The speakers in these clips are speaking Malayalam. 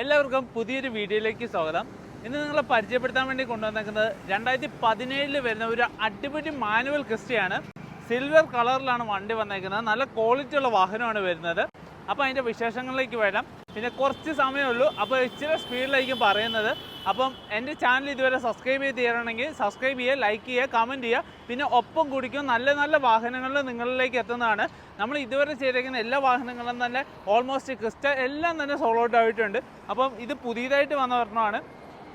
എല്ലാവർക്കും പുതിയൊരു വീഡിയോയിലേക്ക് സ്വാഗതം. ഇന്ന് നിങ്ങളെ പരിചയപ്പെടുത്താൻ വേണ്ടി കൊണ്ടുവന്നേക്കുന്നത് രണ്ടായിരത്തി പതിനേഴിൽ വരുന്ന ഒരു അടിപൊളി മാനുവൽ ക്രിസ്റ്റയാണ്. സിൽവർ കളറിലാണ് വണ്ടി വന്നേക്കുന്നത്. നല്ല ക്വാളിറ്റി ഉള്ള വാഹനമാണ് വരുന്നത്. അപ്പോൾ അതിന്റെ വിശേഷങ്ങളിലേക്ക് വരാം. പിന്നെ കുറച്ച് സമയമുള്ളൂ അപ്പോൾ ഇച്ചിരി സ്പീഡിലായിരിക്കും പറയുന്നത്. അപ്പം എന്റെ ചാനൽ ഇതുവരെ സബ്സ്ക്രൈബ് ചെയ്ത് തരണമെങ്കിൽ സബ്സ്ക്രൈബ് ചെയ്യുക ലൈക്ക് ചെയ്യുക കമന്റ് ചെയ്യുക. പിന്നെ ഒപ്പം കുടിക്കും. നല്ല നല്ല വാഹനങ്ങൾ നിങ്ങളിലേക്ക് എത്തുന്നതാണ്. നമ്മൾ ഇതുവരെ ചെയ്തേക്കുന്ന എല്ലാ വാഹനങ്ങളും തന്നെ ഓൾമോസ്റ്റ് ക്രിസ്റ്റ എല്ലാം തന്നെ സോൾ ഔട്ട് ആയിട്ടുണ്ട്. അപ്പം ഇത് പുതിയതായിട്ട് വന്ന ഒരെണ്ണമാണ്.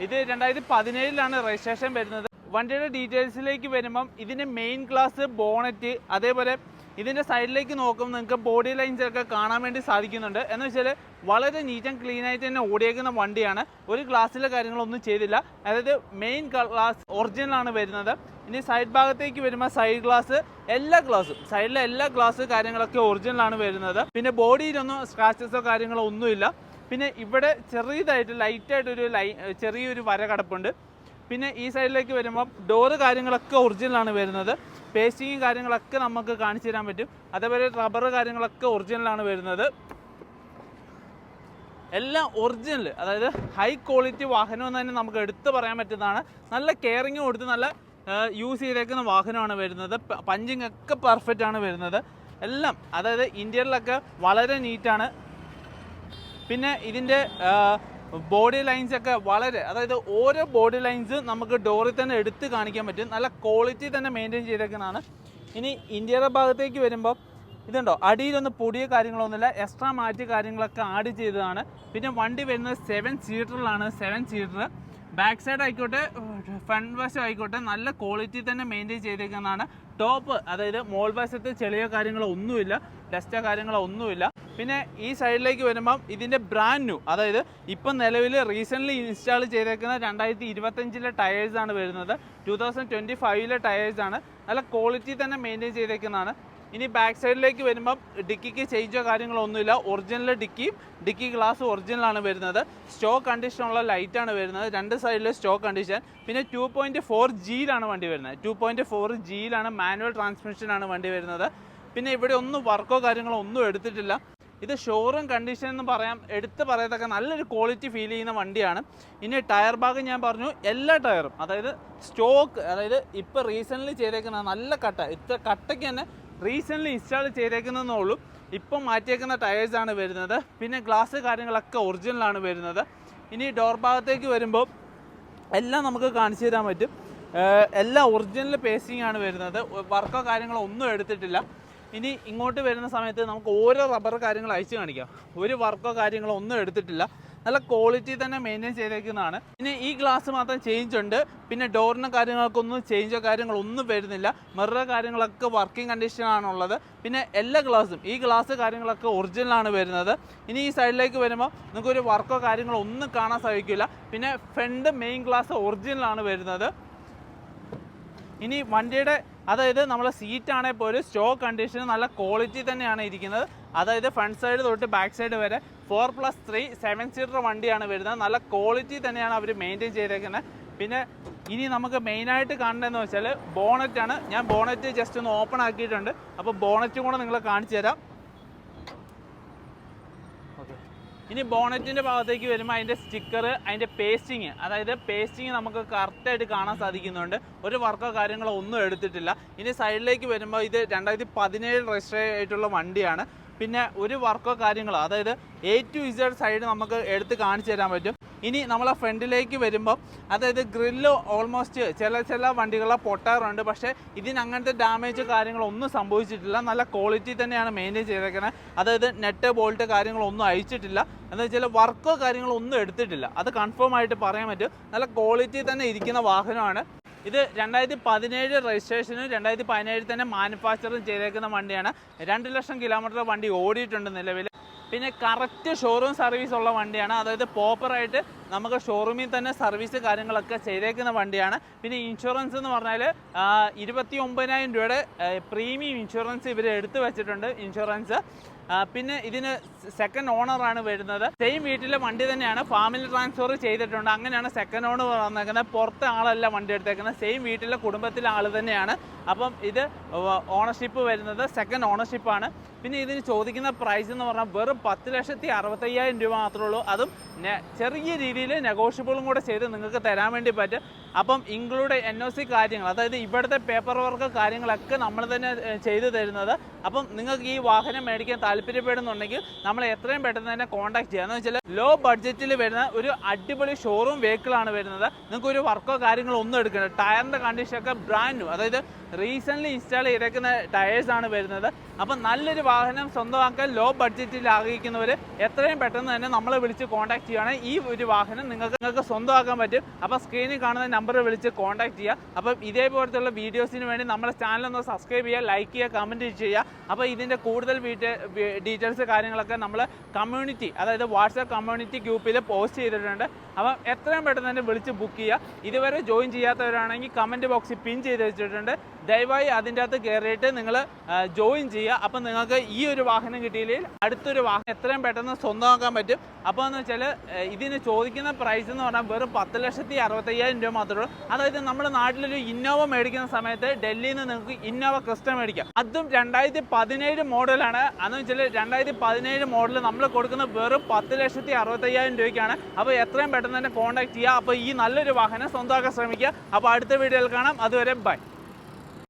ഇത് രണ്ടായിരത്തി പതിനേഴിലാണ് രജിസ്ട്രേഷൻ വരുന്നത്. വണ്ടിയുടെ ഡീറ്റെയിൽസിലേക്ക് വരുമ്പം ഇതിന്റെ മെയിൻ ക്ലാസ് ബോണറ്റ് അതേപോലെ ഇതിന്റെ സൈഡിലേക്ക് നോക്കുമ്പോൾ നിങ്ങൾക്ക് ബോഡി ലൈൻസ് ഒക്കെ കാണാൻ വേണ്ടി സാധിക്കുന്നുണ്ട്. എന്ന് വെച്ചാൽ വളരെ നീറ്റ് ആൻഡ് ക്ലീൻ ആയിട്ട് തന്നെ ഓടിയേക്കുന്ന വണ്ടിയാണ്. ഒരു ഗ്ലാസ്സിലെ കാര്യങ്ങളൊന്നും ചെയ്തില്ല. അതായത് മെയിൻ ഗ്ലാസ് ഒറിജിനലാണ് വരുന്നത്. ഇനി സൈഡ് ഭാഗത്തേക്ക് വരുമ്പോൾ സൈഡ് ഗ്ലാസ് എല്ലാ ഗ്ലാസും സൈഡിലെ എല്ലാ ഗ്ലാസ് കാര്യങ്ങളൊക്കെ ഒറിജിനലാണ് വരുന്നത്. പിന്നെ ബോഡിയിലൊന്നും സ്ക്രാച്ചസോ കാര്യങ്ങളോ ഒന്നുമില്ല. പിന്നെ ഇവിടെ ചെറിയതായിട്ട് ലൈറ്റായിട്ടൊരു ലൈ ചെറിയൊരു വര കിടപ്പുണ്ട് പിന്നെ ഈ സൈഡിലേക്ക് വരുമ്പോൾ ഡോറ് കാര്യങ്ങളൊക്കെ ഒറിജിനലാണ് വരുന്നത്. പേസ്റ്റിങ്ങും കാര്യങ്ങളൊക്കെ നമുക്ക് കാണിച്ചു തരാൻ പറ്റും. അതേപോലെ റബ്ബർ കാര്യങ്ങളൊക്കെ ഒറിജിനലാണ് വരുന്നത്. എല്ലാം ഒറിജിനൽ അതായത് ഹൈ ക്വാളിറ്റി വാഹനം എന്ന് തന്നെ നമുക്ക് എടുത്തു പറയാൻ പറ്റുന്നതാണ്. നല്ല കെയറിങ് കൊടുത്ത് നല്ല യൂസ് ചെയ്തേക്കുന്ന വാഹനമാണ് വരുന്നത്. പഞ്ചിങ് ഒക്കെ പെർഫെക്റ്റ് ആണ് വരുന്നത്. എല്ലാം അതായത് ഇന്ത്യയിലൊക്കെ വളരെ നീറ്റാണ് പിന്നെ ഇതിന്റെ ബോഡി ലൈൻസ് ഒക്കെ വളരെ അതായത് ഓരോ ബോഡി ലൈൻസ് നമുക്ക് ഡോറിൽ തന്നെ എടുത്ത് കാണിക്കാൻ പറ്റും. നല്ല ക്വാളിറ്റി തന്നെ മെയിന്റെയിൻ ചെയ്തേക്കുന്നതാണ്. ഇനി ഇന്ത്യയുടെ ഭാഗത്തേക്ക് വരുമ്പോൾ ഇതുണ്ടോ? അടിയിലൊന്നും പൊടിയ കാര്യങ്ങളൊന്നുമില്ല എക്സ്ട്രാ മാറ്റി കാര്യങ്ങളൊക്കെ ആഡ് ചെയ്തതാണ്. പിന്നെ വണ്ടി വരുന്നത് സെവൻ സീറ്ററിലാണ് സെവൻ സീറ്റർ ബാക്ക് സൈഡ് ആയിക്കോട്ടെ ഫ്രണ്ട് വശം ആയിക്കോട്ടെ നല്ല ക്വാളിറ്റി തന്നെ മെയിന്റെയിൻ ചെയ്തേക്കുന്നതാണ്. ടോപ്പ് അതായത് മോൾ വശത്ത് ചെളിയോ കാര്യങ്ങളോ ഒന്നുമില്ല. ഡസ്റ്റോ കാര്യങ്ങളോ ഒന്നുമില്ല. പിന്നെ ഈ സൈഡിലേക്ക് വരുമ്പം ഇതിന്റെ ബ്രാൻഡ് ന്യൂ അതായത് ഇപ്പം നിലവിൽ റീസെന്റ്ലി ഇൻസ്റ്റാൾ ചെയ്തേക്കുന്ന രണ്ടായിരത്തി ഇരുപത്തഞ്ചിലെ ടയേഴ്സാണ് വരുന്നത്. ടു തൗസൻഡ് ട്വന്റി ഫൈവിലെ ടയേഴ്സാണ് നല്ല ക്വാളിറ്റി തന്നെ മെയിന്റെയിൻ ചെയ്തേക്കുന്നതാണ്. ഇനി ബാക്ക് സൈഡിലേക്ക് വരുമ്പം ഡിക്കിക്ക് ചേഞ്ചോ കാര്യങ്ങളോ ഒന്നുമില്ല. ഒറിജിനൽ ഡിക്കിയും ഡിക്കി ഗ്ലാസ് ഒറിജിനലാണ് വരുന്നത്. സ്റ്റോക്ക് കണ്ടീഷനുള്ള ലൈറ്റാണ് വരുന്നത്. രണ്ട് സൈഡിൽ സ്റ്റോക്ക് കണ്ടീഷൻ പിന്നെ ടു പോയിന്റ് ഫോർ ജിയിലാണ് വണ്ടി വരുന്നത്. ടു പോയിന്റ് ഫോർ ജിയിലാണ് മാനുവൽ ട്രാൻസ്മിഷനാണ് വണ്ടി വരുന്നത്. പിന്നെ ഇവിടെ ഒന്നും വർക്കോ കാര്യങ്ങളോ ഒന്നും എടുത്തിട്ടില്ല. ഇത് ഷോറൂം കണ്ടീഷൻ എന്ന് പറയാം എടുത്ത് പറയത്തക്ക നല്ലൊരു ക്വാളിറ്റി ഫീൽ ചെയ്യുന്ന വണ്ടിയാണ്. ഇനി ടയർ ഭാഗം ഞാൻ പറഞ്ഞു എല്ലാ ടയറും അതായത് സ്റ്റോക്ക് അതായത് ഇപ്പോൾ റീസെന്റ്ലി ചെയ്തേക്കുന്ന നല്ല കട്ട ഇത്ര കട്ടയ്ക്ക് തന്നെ റീസെന്റ്ലി ഇൻസ്റ്റാൾ ചെയ്തേക്കുന്നതെന്നേ ഉള്ളൂ. ഇപ്പം മാറ്റിയേക്കുന്ന ടയേഴ്സാണ് വരുന്നത്. പിന്നെ ഗ്ലാസ് കാര്യങ്ങളൊക്കെ ഒറിജിനലാണ് വരുന്നത്. ഇനി ഡോർ ഭാഗത്തേക്ക് വരുമ്പോൾ എല്ലാം നമുക്ക് കാണിച്ചു തരാൻ പറ്റും. എല്ലാം ഒറിജിനൽ പേസ്റ്റിംഗ് ആണ് വരുന്നത്. വർക്കോ കാര്യങ്ങളോ ഒന്നും എടുത്തിട്ടില്ല. ഇനി ഇങ്ങോട്ട് വരുന്ന സമയത്ത് നമുക്ക് ഓരോ റബ്ബർ കാര്യങ്ങൾ അയച്ചു കാണിക്കാം. ഒരു വർക്കോ കാര്യങ്ങളോ ഒന്നും എടുത്തിട്ടില്ല. നല്ല ക്വാളിറ്റി തന്നെ മെയിന്റെയിൻ ചെയ്തേക്കുന്നതാണ്. പിന്നെ ഈ ഗ്ലാസ് മാത്രം ചേഞ്ച് ഉണ്ട്. പിന്നെ ഡോറിന് കാര്യങ്ങൾക്കൊന്നും ചേഞ്ചോ കാര്യങ്ങളോ ഒന്നും വരുന്നില്ല. മിറർ കാര്യങ്ങളൊക്കെ വർക്കിംഗ് കണ്ടീഷനാണുള്ളത് പിന്നെ എല്ലാ ഗ്ലാസും ഈ ഗ്ലാസ് കാര്യങ്ങളൊക്കെ ഒറിജിനലാണ് വരുന്നത്. ഇനി ഈ സൈഡിലേക്ക് വരുമ്പോൾ നിങ്ങൾക്ക് ഒരു വർക്കോ കാര്യങ്ങളോ ഒന്നും കാണാൻ സാധിക്കില്ല. പിന്നെ ഫ്രണ്ട് മെയിൻ ഗ്ലാസ് ഒറിജിനലാണ് വരുന്നത്. ഇനി വണ്ടിയുടെ അതായത് നമ്മളെ ആണെങ്കിൽ പോലും സ്റ്റോക്ക് കണ്ടീഷൻ നല്ല ക്വാളിറ്റി തന്നെയാണ് ഇരിക്കുന്നത്. അതായത് ഫ്രണ്ട് സൈഡ് തൊട്ട് ബാക്ക് സൈഡ് വരെ four plus three seven seater വണ്ടിയാണ് വരുന്നത്. നല്ല ക്വാളിറ്റി തന്നെയാണ് അവർ മെയിന്റെയിൻ ചെയ്തേക്കുന്നത്. പിന്നെ ഇനി നമുക്ക് മെയിനായിട്ട് കാണേണ്ടതെന്ന് വെച്ചാൽ ബോണറ്റാണ് ഞാൻ ബോണറ്റ് ജസ്റ്റ് ഒന്ന് ഓപ്പൺ ആക്കിയിട്ടുണ്ട്. അപ്പോൾ ബോണറ്റും കൂടെ നിങ്ങളെ കാണിച്ചു തരാം. ഇനി ബോണറ്റിന്റെ ഭാഗത്തേക്ക് വരുമ്പോൾ അതിന്റെ സ്റ്റിക്കർ അതിന്റെ പേസ്റ്റിങ് അതായത് പേസ്റ്റിങ് നമുക്ക് കറക്റ്റായിട്ട് കാണാൻ സാധിക്കുന്നുണ്ട്. ഒരു വർക്കോ കാര്യങ്ങളോ ഒന്നും എടുത്തിട്ടില്ല. ഇനി സൈഡിലേക്ക് വരുമ്പോൾ ഇത് രണ്ടായിരത്തി പതിനേഴ് രജിസ്റ്റർ ആയിട്ടുള്ള വണ്ടിയാണ്. പിന്നെ ഒരു വർക്കോ കാര്യങ്ങളോ അതായത് എ ടു ഇസഡ് സൈഡ് നമുക്ക് എടുത്ത് കാണിച്ചു തരാൻ പറ്റും. ഇനി നമ്മളെ ഫ്രണ്ടിലേക്ക് വരുമ്പോൾ അതായത് ഗ്രില്ല് ഓൾമോസ്റ്റ് ചില ചില വണ്ടികളെ പൊട്ടാറുണ്ട്. പക്ഷേ ഇതിന് അങ്ങനത്തെ ഡാമേജ് കാര്യങ്ങളൊന്നും സംഭവിച്ചിട്ടില്ല. നല്ല ക്വാളിറ്റി തന്നെയാണ് മെയിന്റെയിൻ ചെയ്തേക്കുന്നത് അതായത് നെറ്റ് ബോൾട്ട് കാര്യങ്ങളൊന്നും അയച്ചിട്ടില്ല എന്ന് വെച്ചാൽ വർക്കോ കാര്യങ്ങളോ ഒന്നും എടുത്തിട്ടില്ല. അത് കൺഫേം ആയിട്ട് പറയാൻ പറ്റും. നല്ല ക്വാളിറ്റി തന്നെ ഇരിക്കുന്ന വാഹനമാണ്. ഇത് രണ്ടായിരത്തി പതിനേഴ് രജിസ്ട്രേഷനും രണ്ടായിരത്തി പതിനേഴിൽ തന്നെ മാനുഫാക്ചറും ചെയ്തേക്കുന്ന വണ്ടിയാണ്. രണ്ട് ലക്ഷം കിലോമീറ്റർ വണ്ടി ഓടിയിട്ടുണ്ട് നിലവിൽ പിന്നെ കറക്റ്റ് ഷോറൂം സർവീസ് ഉള്ള വണ്ടിയാണ്. അതായത് പ്രോപ്പറായിട്ട് നമുക്ക് ഷോറൂമിൽ തന്നെ സർവീസ് കാര്യങ്ങളൊക്കെ ചെയ്തേക്കുന്ന വണ്ടിയാണ്. പിന്നെ ഇൻഷുറൻസ് എന്ന് പറഞ്ഞാൽ ഇരുപത്തി ഒമ്പതിനായിരം രൂപയുടെ പ്രീമിയം ഇൻഷുറൻസ് ഇവർ എടുത്തു വെച്ചിട്ടുണ്ട് ഇൻഷുറൻസ് പിന്നെ ഇതിന് സെക്കൻഡ് ഓണറാണ് വരുന്നത്. സെയിം വീട്ടിലെ വണ്ടി തന്നെയാണ് ഫാമിലി ട്രാൻസ്ഫർ ചെയ്തിട്ടുണ്ട്. അങ്ങനെയാണ് സെക്കൻഡ് ഓണർ വന്നേക്കുന്നത്. പുറത്തെ ആളല്ല വണ്ടി എടുത്തേക്കുന്നത്. സെയിം വീട്ടിലെ കുടുംബത്തിലെ ആൾ തന്നെയാണ്. അപ്പം ഇത് ഓണർഷിപ്പ് വരുന്നത് സെക്കൻഡ് ഓണർഷിപ്പാണ് പിന്നെ ഇതിന് ചോദിക്കുന്ന പ്രൈസ് എന്ന് പറഞ്ഞാൽ വെറും പത്ത് ലക്ഷത്തി അറുപത്തയ്യായിരം രൂപ മാത്രമേ ഉള്ളൂ. അതും ചെറിയ രീതിയിൽ നെഗോഷ്യബിളും കൂടെ ചെയ്ത് നിങ്ങൾക്ക് തരാൻ വേണ്ടി പറ്റും. അപ്പം ഇൻക്ലൂഡ് എൻ ഒ സി കാര്യങ്ങൾ അതായത് ഇവിടുത്തെ പേപ്പർ വർക്ക് കാര്യങ്ങളൊക്കെ നമ്മൾ തന്നെ ചെയ്തു തരുന്നത്. അപ്പം നിങ്ങൾക്ക് ഈ വാഹനം മേടിക്കാൻ താല്പര്യപ്പെടുന്നുണ്ടെങ്കിൽ നമ്മൾ എത്രയും പെട്ടെന്ന് തന്നെ കോൺടാക്ട് ചെയ്യുക. എന്ന് വെച്ചാൽ ലോ ബഡ്ജറ്റിൽ വരുന്ന ഒരു അടിപൊളി ഷോറൂം വെഹിക്കിളാണ് വരുന്നത്. നിങ്ങൾക്ക് ഒരു വർക്കോ കാര്യങ്ങളോ ഒന്നും എടുക്കണം ടയറിന്റെ കണ്ടീഷനൊക്കെ ബ്രാൻഡ് അതായത് റീസെന്റ്ലി ഇൻസ്റ്റാൾ ചെയ്തേക്കുന്ന ടയേഴ്സ് ആണ് വരുന്നത്. അപ്പം നല്ലൊരു വാഹനം സ്വന്തമാക്കാൻ ലോ ബഡ്ജറ്റിൽ ആഗ്രഹിക്കുന്നവർ എത്രയും പെട്ടെന്ന് തന്നെ നമ്മളെ വിളിച്ച് കോൺടാക്ട് ചെയ്യുകയാണെങ്കിൽ ഈ ഒരു വാഹനം നിങ്ങൾക്ക് നിങ്ങൾക്ക് സ്വന്തമാക്കാൻ പറ്റും. അപ്പോൾ സ്ക്രീനിൽ കാണുന്ന നമ്പർ വിളിച്ച് കോൺടാക്ട് ചെയ്യുക. അപ്പം ഇതേപോലത്തുള്ള വീഡിയോസിന് വേണ്ടി നമ്മുടെ ചാനൽ ഒന്ന് സബ്സ്ക്രൈബ് ചെയ്യുക ലൈക്ക് ചെയ്യുക കമന്റ് ചെയ്യുക. അപ്പോൾ ഇതിന്റെ കൂടുതൽ ഡീറ്റെയിൽസ് കാര്യങ്ങളൊക്കെ നമ്മൾ കമ്മ്യൂണിറ്റി അതായത് വാട്സാപ്പ് കമ്മ്യൂണിറ്റി ഗ്രൂപ്പിൽ പോസ്റ്റ് ചെയ്തിട്ടുണ്ട്. അപ്പം എത്രയും പെട്ടെന്ന് തന്നെ വിളിച്ച് ബുക്ക് ചെയ്യുക. ഇതുവരെ ജോയിൻ ചെയ്യാത്തവരാണെങ്കിൽ കമന്റ് ബോക്സിൽ പിൻ ചെയ്ത് വെച്ചിട്ടുണ്ട്. ദയവായി അതിന്റെ അകത്ത് കയറിയിട്ട് നിങ്ങൾ ജോയിൻ ചെയ്യുക. അപ്പം നിങ്ങൾക്ക് ഈ ഒരു വാഹനം കിട്ടിയില്ലെങ്കിൽ അടുത്തൊരു വാഹനം എത്രയും പെട്ടെന്ന് സ്വന്തമാക്കാൻ പറ്റും. അപ്പോൾ എന്ന് വെച്ചാൽ ഇതിന് ചോദിക്കുന്ന പ്രൈസ് എന്ന് പറഞ്ഞാൽ വെറും പത്ത് ലക്ഷത്തി അറുപത്തയ്യായിരം രൂപ മാത്രമേ ഉള്ളൂ. അതായത് നമ്മുടെ നാട്ടിലൊരു ഇന്നോവ മേടിക്കുന്ന സമയത്ത് ഡൽഹിയിൽ നിന്ന് നിങ്ങൾക്ക് ഇന്നോവ ക്രിസ്റ്റ മേടിക്കാം. അതും രണ്ടായിരത്തി പതിനേഴ് മോഡലാണ് അതെന്ന് വെച്ചാൽ രണ്ടായിരത്തി പതിനേഴ് മോഡൽ നമ്മൾ കൊടുക്കുന്ന വെറും പത്ത് ലക്ഷത്തി അറുപത്തയ്യായിരം രൂപയ്ക്കാണ്. അപ്പോൾ എത്രയും പെട്ടെന്ന് തന്നെ കോൺടാക്ട് ചെയ്യുക. അപ്പോൾ ഈ നല്ലൊരു വാഹനം സ്വന്തമാക്കാൻ ശ്രമിക്കുക. അപ്പോൾ അടുത്ത വീഡിയോയിൽ കാണാം. അതുവരെ ബൈ